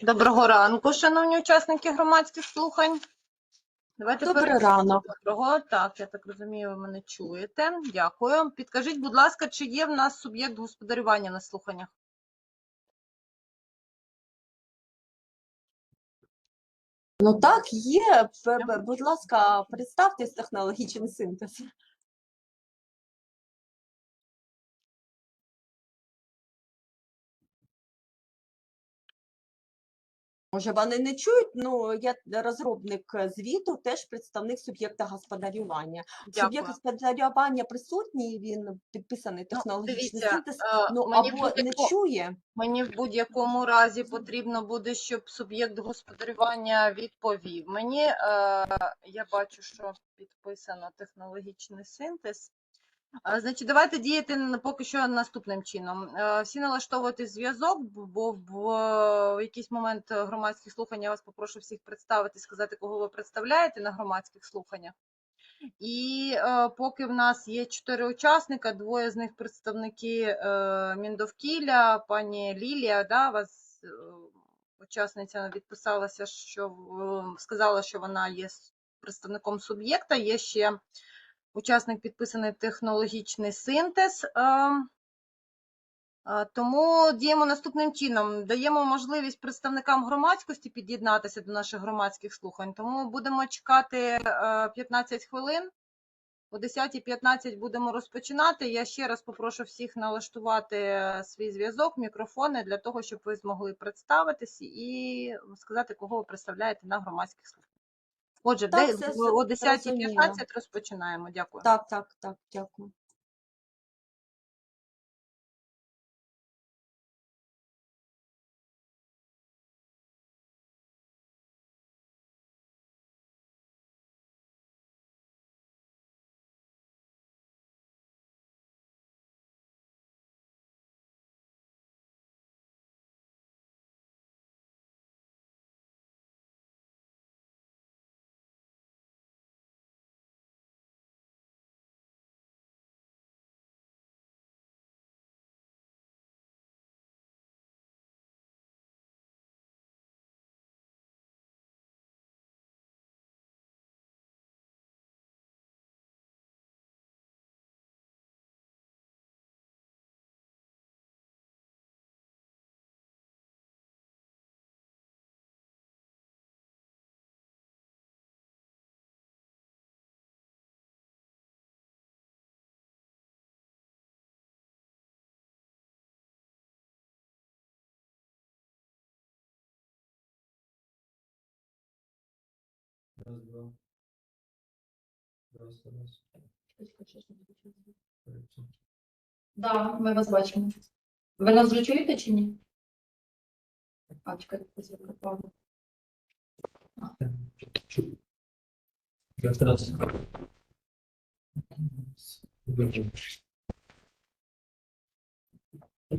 Доброго ранку, шановні учасники громадських слухань. Давайте Добрий перед- ранок. Доброго. Так, я так розумію, ви мене чуєте. Дякую. Підкажіть, будь ласка, чи є в нас суб'єкт господарювання на слуханнях? Ну так, є. Будь ласка, представтесь технологічний синтез. Може, вони не чують? Ну, я розробник е, звіту, теж представник суб'єкта господарювання. Суб'єкт господарювання присутній, він підписаний Ну, технологічний дивіться, синтез, е, ну мені або не чує. Мені в будь-якому разі потрібно буде, щоб суб'єкт господарювання відповів. Мені е, я бачу, що підписано технологічний синтез. Значить, давайте діяти поки що наступним чином. Е, Всі налаштовувати зв'язок, бо в, в якийсь момент е, громадських слухань я вас попрошу всіх представити, сказати, кого ви представляєте на громадських слуханнях. І е, поки в нас є чотири учасника, двоє з них представники е, Міндовкілля, пані Лілія, да, вас е, учасниця відписалася, що сказала, що вона є представником суб'єкта. Є ще учасник підписаний технологічний синтез. Е, е, Тому діємо наступним чином. Даємо можливість представникам громадськості під'єднатися до наших громадських слухань. Тому будемо чекати е, 15 хвилин. О 10.15 будемо розпочинати. Я ще раз попрошу всіх налаштувати е, свій зв'язок, мікрофони для того, щоб ви змогли представитись і сказати, кого ви представляєте на громадських слуханнях. Отже, Так, де- все о зрозуміло. 10.15 розпочинаємо. Дякую. Так, так, так, дякую. Раз, два. Раз, раз. Третє. Да, ми вас бачимо. Ви нас вже чуєте чи ні? А, чекайте, це пропало. Раз, раз.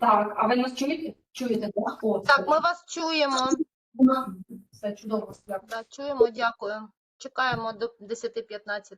Так, а ви нас чуєте? Чуєте, так? О, Так, ми вас чуємо. Все чудово. Чуємо, дякую. Чекаємо до 10.15.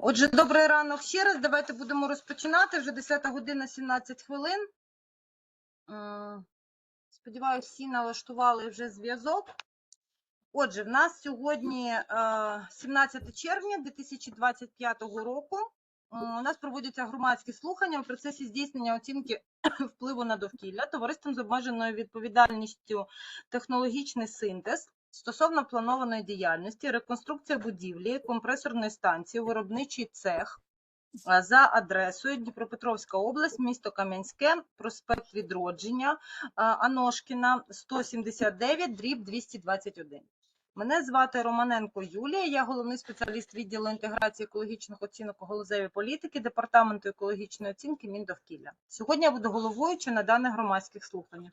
Отже, добрий ранок ще раз. Давайте будемо розпочинати. Вже 10 година 17 хвилин. М, Сподіваюся, всі налаштували вже зв'язок. Отже, в нас сьогодні е, 17 червня 2025 року. У нас проводяться громадські слухання у процесі здійснення оцінки впливу на довкілля товариством з обмеженою відповідальністю технологічний синтез стосовно планованої діяльності, реконструкція будівлі, компресорної станції, виробничий цех за адресою Дніпропетровська область, місто Кам'янське, проспект Відродження, Аношкіна, 179, дріб 221. Мене звати Романенко Юлія, я головний спеціаліст відділу інтеграції екологічних оцінок у галузевій політики Департаменту екологічної оцінки Міндовкілля. Сьогодні я буду головуючи на даних громадських слуханнях.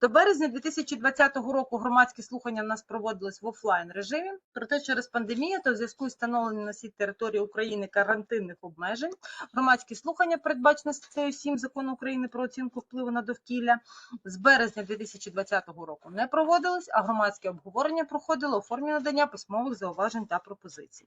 До березня 2020 року громадські слухання в нас проводились в офлайн режимі. Проте через пандемію та в зв'язку з встановленням на всій території України карантинних обмежень громадські слухання, передбачені статтею 7 закону України про оцінку впливу на довкілля, з березня 2020 року не проводились, а громадське обговорення проходило у формі надання письмових зауважень та пропозицій.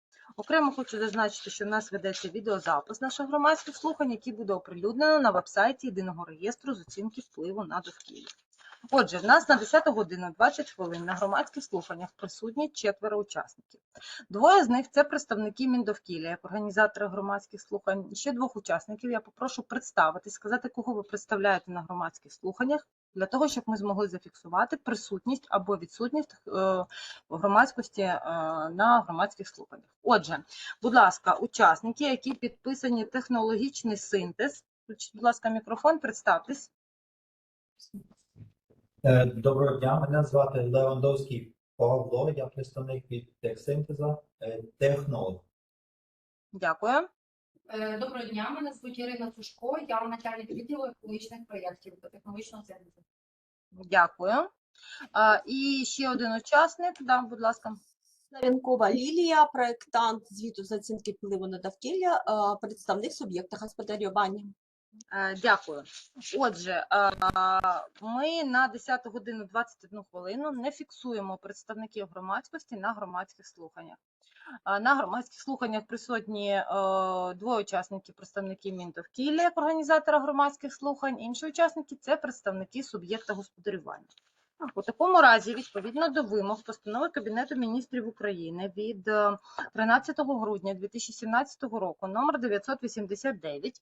Окремо хочу зазначити, що в нас ведеться відеозапис наших громадських слухань, який буде оприлюднено на вебсайті єдиного реєстру з оцінки впливу на довкілля. Отже, в нас на 10 годину 20 хвилин на громадських слуханнях присутні четверо учасників. Двоє з них це представники Міндовкілля, як організатори громадських слухань. Ще двох учасників я попрошу представитись, сказати, кого ви представляєте на громадських слуханнях, для того, щоб ми змогли зафіксувати присутність або відсутність е, громадськості е, на громадських слуханнях. Отже, будь ласка, учасники, які підписані технологічний синтез. Включіть, будь ласка, мікрофон, представтесь. Е, Доброго дня, мене звати Левандовський Павло, я представник від техсинтеза, технолог. Дякую. Е, Доброго дня, мене звуть Ірина Цушко, я начальник відділу екологічних проєктів та технологічного сервісу. Дякую. А, і ще один учасник, да, будь ласка. Славенкова Лілія, проєктант звіту з оцінки впливу на довкілля, представник суб'єкта господарювання. Е, Дякую. Отже, ми на 10 годину 21 хвилину не фіксуємо представників громадськості на громадських слуханнях. Е, На громадських слуханнях присутні е, двоє учасників представники Міндовкілля як організатора громадських слухань, інші учасники це представники суб'єкта господарювання. У такому разі, відповідно до вимог постанови Кабінету міністрів України від е, 13 грудня 2017 року номер 989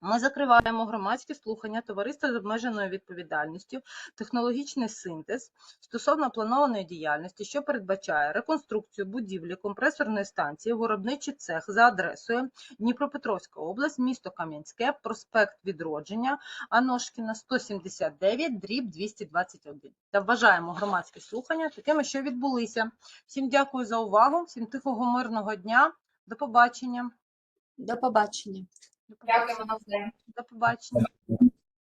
Ми закриваємо громадські слухання товариства з обмеженою відповідальністю, технологічний синтез стосовно планованої діяльності, що передбачає реконструкцію будівлі компресорної станції, виробничий цех за адресою Дніпропетровська область, місто Кам'янське, проспект Відродження, Аношкіна, 179, дріб 221. Та вважаємо громадські слухання такими, що відбулися. Всім дякую за увагу, всім тихого мирного дня. До побачення. До побачення. Дякуємо на все. До побачення.